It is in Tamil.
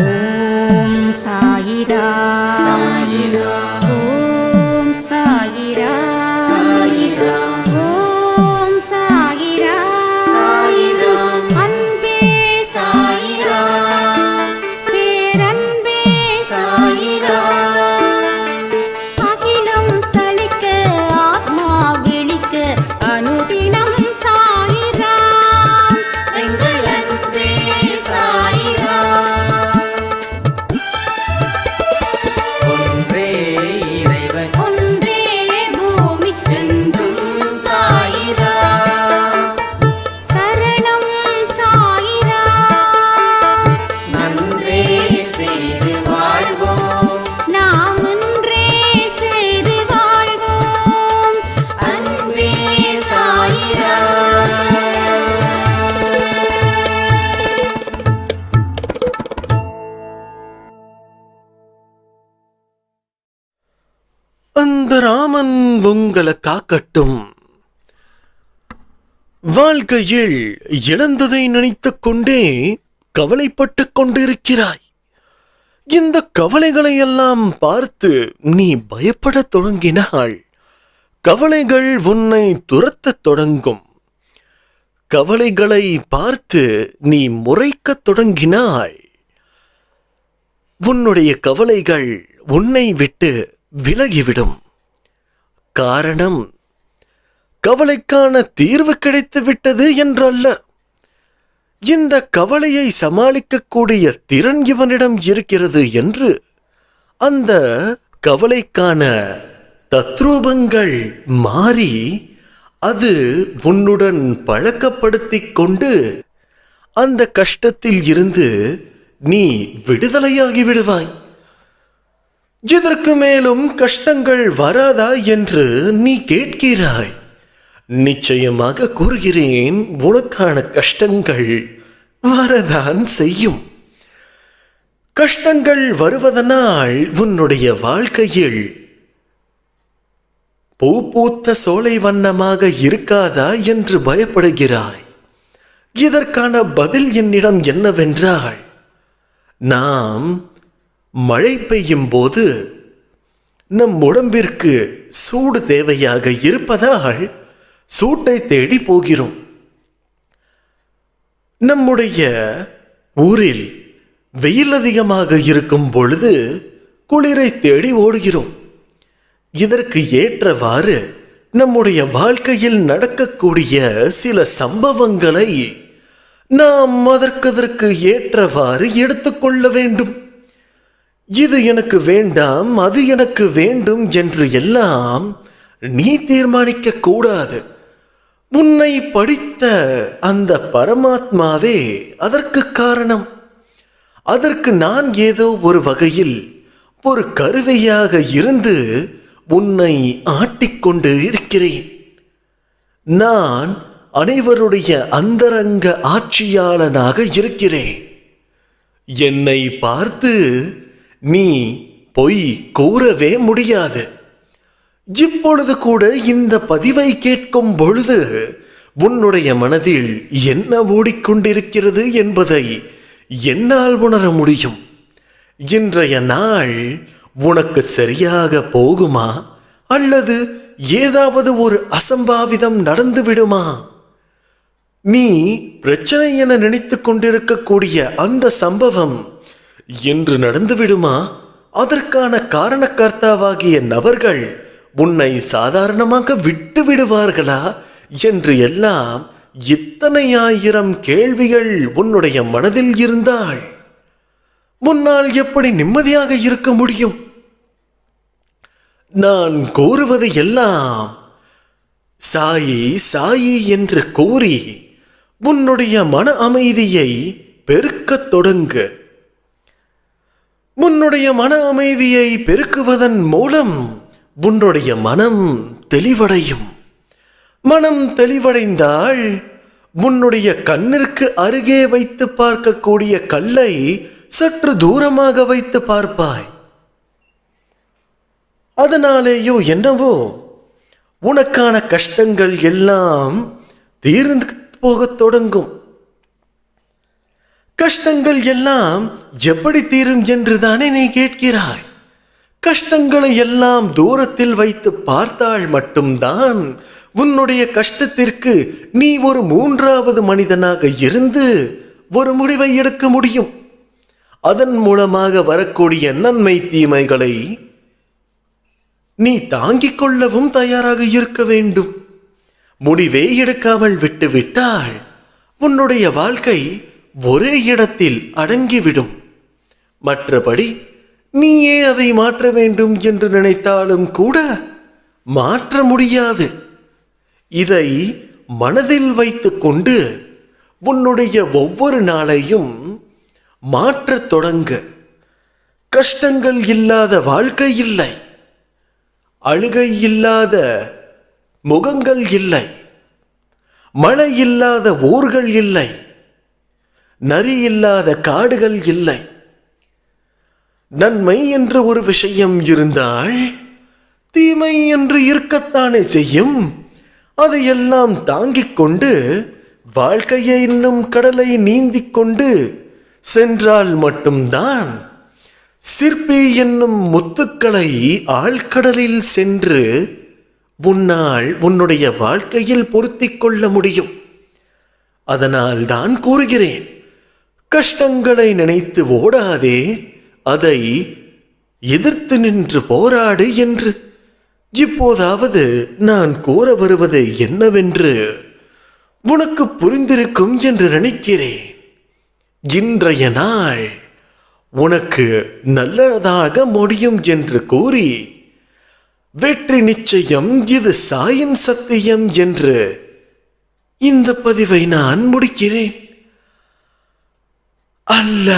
옴 사이다. 사이다. ராமன் உங்களை காக்கட்டும். வாழ்க்கையில் இழந்ததை நினைத்துக் கொண்டே கவலைப்பட்டுக் கொண்டிருக்கிறாய். இந்த கவலைகளை எல்லாம் பார்த்து நீ பயப்படத் தொடங்கினாள் கவலைகள் உன்னை துரத்தத் தொடங்கும். கவலைகளை பார்த்து நீ முறைக்கத் தொடங்கினாய் உன்னுடைய கவலைகள் உன்னை விட்டு விலகிவிடும். காரணம். கவலைக்கான தீர்வு கிடைத்து விட்டது என்றல்ல. இந்த கவலையை சமாளிக்கக்கூடிய திறன் இவனிடம் இருக்கிறது என்று அந்த கவலைக்கான தத்ரூபங்கள் மாறி அது உன்னுடன் பழக்கப்படுத்திக் கொண்டு அந்த கஷ்டத்தில் இருந்து நீ விடுதலையாகி விடுவாய். இதற்கு மேலும் கஷ்டங்கள் வராதா என்று நீ கேட்கிறாய். நிச்சயமாக கூறுகிறேன் உனக்கான கஷ்டங்கள் வரதான் செய்யும். கஷ்டங்கள் வருவதனால் உன்னுடைய வாழ்க்கையில் பூ பூத்த சோலை வண்ணமாக இருக்காதா என்று பயப்படுகிறாய். இதற்கான பதில் என்னிடம் என்னவென்றால் நாம் மழை பெய்யும் போது நம் உடம்பிற்கு சூடு தேவையாக இருப்பதால் சூட்டை தேடி போகிறோம். நம்முடைய ஊரில் வெயில் அதிகமாக இருக்கும் பொழுது குளிரை தேடி ஓடுகிறோம். இதற்கு ஏற்றவாறு நம்முடைய வாழ்க்கையில் நடக்கக்கூடிய சில சம்பவங்களை நாம் அதற்கதற்கு ஏற்றவாறு எடுத்துக்கொள்ள வேண்டும். இது எனக்கு வேண்டாம் அது எனக்கு வேண்டும் என்று எல்லாம் நீ தீர்மானிக்க கூடாது. உன்னை படித்த அந்த பரமாத்மாவே அதற்கு காரணம். அதற்கு நான் ஏதோ ஒரு வகையில் ஒரு கருவியாக இருந்து உன்னை ஆட்டிக்கொண்டு இருக்கிறேன். நான் அனைவருடைய அந்தரங்க ஆட்சியாளனாக இருக்கிறேன். என்னை பார்த்து நீ பொய் கூறவே முடியாது. இப்பொழுது கூட இந்த பதிவை கேட்கும் பொழுது உன்னுடைய மனதில் என்ன ஓடிக்கொண்டிருக்கிறது என்பதை என்னால் உணர முடியும். இன்றைய நாள் உனக்கு சரியாக போகுமா? அல்லது ஏதாவது ஒரு அசம்பாவிதம் நடந்துவிடுமா நீ பிரச்சனை என நினைத்து கொண்டிருக்கக்கூடிய அந்த சம்பவம் என்று நடந்துவிடுமா அதற்கான காரணக்கர்த்தாவாகிய நபர்கள் உன்னை சாதாரணமாக விட்டு விடுவார்களா? என்று எல்லாம் இத்தனை ஆயிரம் கேள்விகள் உன்னுடைய மனதில் இருந்தால் முன்னால் எப்படி நிம்மதியாக இருக்க முடியும்? நான் கூறுவது எல்லாம் சாயி சாயி என்று கூறி உன்னுடைய மன அமைதியை பெருக்கத் தொடங்கு. உன்னுடைய மன அமைதியை பெருக்குவதன் மூலம் உன்னுடைய மனம் தெளிவடையும். மனம் தெளிவடைந்தால் உன்னுடைய கண்ணிற்கு அருகே வைத்து பார்க்கக்கூடிய கல்லை சற்று தூரமாக வைத்து பார்ப்பாய். அதனாலேயோ என்னவோ உனக்கான கஷ்டங்கள் எல்லாம் தீர்ந்து போகத் தொடங்கும். கஷ்டங்கள் எல்லாம் எப்படி தீரும் என்று தானே நீ கேட்கிறாய்? கஷ்டங்களை எல்லாம் தூரத்தில் வைத்து பார்த்தால் மட்டும்தான் உன்னுடைய கஷ்டத்திற்கு நீ ஒரு மூன்றாவது மனிதனாக இருந்து ஒரு முடிவை எடுக்க முடியும். அதன் மூலமாக வரக்கூடிய நன்மை தீமைகளை நீ தாங்கிக் கொள்ளவும் தயாராக இருக்க வேண்டும். முடிவே எடுக்காமல் விட்டுவிட்டால் உன்னுடைய வாழ்க்கை ஒரே இடத்தில் அடங்கிவிடும். மற்றபடி நீயே அதை மாற்ற வேண்டும் என்று நினைத்தாலும் கூட மாற்ற முடியாது. இதை மனதில் வைத்துக்கொண்டு உன்னுடைய ஒவ்வொரு நாளையும் மாற்றத் தொடங்க. கஷ்டங்கள் இல்லாத வாழ்க்கை இல்லை. அழுகை இல்லாத முகங்கள் இல்லை. மழை இல்லாத ஊர்கள் இல்லை. நரி இல்லாத காடுகள் இல்லை. நன்மை என்று ஒரு விஷயம் இருந்தால் தீமை என்று இருக்கத்தானே செய்யும். அதையெல்லாம் தாங்கிக் கொண்டு வாழ்க்கையை இன்னும் கடலை நீந்திக் கொண்டு சென்றால் மட்டும்தான் சிற்பி என்னும் முத்துக்களை ஆழ்கடலில் சென்று உன்னால் உன்னுடைய வாழ்க்கையில் பொருத்திக் கொள்ள முடியும். அதனால் தான் கூறுகிறேன் கஷ்டங்களை நினைத்து ஓடாதே அதை எதிர்த்து நின்று போராடு என்று. இப்போதாவது நான் கூற வருவது என்னவென்று உனக்கு புரிந்திருக்கும் என்று நினைக்கிறேன். இன்றைய நாள் உனக்கு நல்லதாக முடியும் என்று கூறி வெற்றி நிச்சயம் இது சாயின் சத்தியம் என்று இந்த பதிவை நான் முடிக்கிறேன். അല്ല.